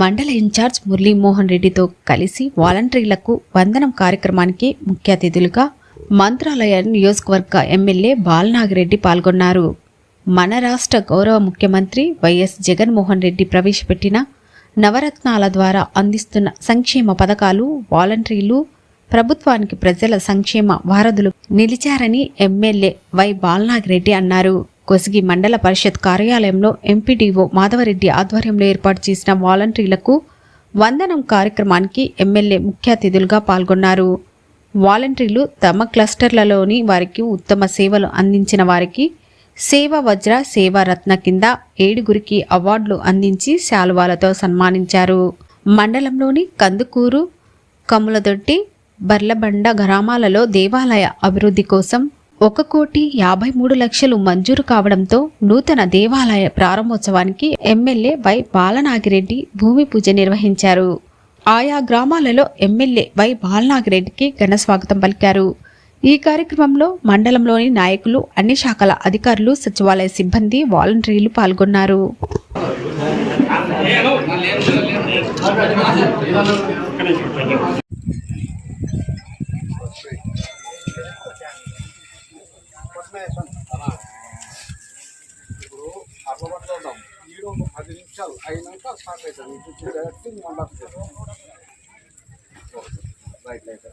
మండల ఇన్ఛార్జ్ మురళీమోహన్ రెడ్డితో కలిసి వాలంటీర్లకు వందనం కార్యక్రమానికి ముఖ్య అతిథులుగా మంత్రాలయ నియోజకవర్గ ఎమ్మెల్యే బాలనాగిరెడ్డి పాల్గొన్నారు. మన రాష్ట్ర గౌరవ ముఖ్యమంత్రి వైఎస్ జగన్మోహన్ రెడ్డి ప్రవేశపెట్టిన నవరత్నాల ద్వారా అందిస్తున్న సంక్షేమ పథకాలు వాలంటీర్లు ప్రభుత్వానికి ప్రజల సంక్షేమ వారధులు నిలిచారని ఎమ్మెల్యే వై బాలనాగిరెడ్డి అన్నారు. కొసిగి మండల పరిషత్ కార్యాలయంలో ఎంపీడీఓ మాధవరెడ్డి ఆధ్వర్యంలో ఏర్పాటు చేసిన వాలంటీర్లకు వందనం కార్యక్రమానికి ఎమ్మెల్యే ముఖ్య అతిథులుగా పాల్గొన్నారు. వాలంటీర్లు తమ క్లస్టర్లలోని వారికి ఉత్తమ సేవలు అందించిన వారికి సేవ వజ్ర సేవ రత్న కింద ఏడుగురికి అవార్డులు అందించి శాలువాలతో సన్మానించారు. మండలంలోని కందుకూరు కములదొట్టి బర్లబండ గ్రామాలలో దేవాలయ అభివృద్ధి కోసం ఒక కోటి యాభై మూడు లక్షలు మంజూరు కావడంతో నూతన దేవాలయ ప్రారంభోత్సవానికి ఎమ్మెల్యే వై బాలనాగిరెడ్డి భూమి పూజ నిర్వహించారు. ఆయా గ్రామాలలో ఎమ్మెల్యే వై బాలనాగిరెడ్డికి ఘన స్వాగతం పలికారు. ఈ కార్యక్రమంలో మండలంలోని నాయకులు అన్ని శాఖల అధికారులు సచివాలయ సిబ్బంది వాలంటీర్లు పాల్గొన్నారు. ఇప్పుడు అట్లా పట్టుకుందాం ఈడు ఒక పది నిమిషాలు అయినాక స్టార్ట్ అవుతాను ఇటు డైరెక్ట్ మండలం రైట్ రైట్.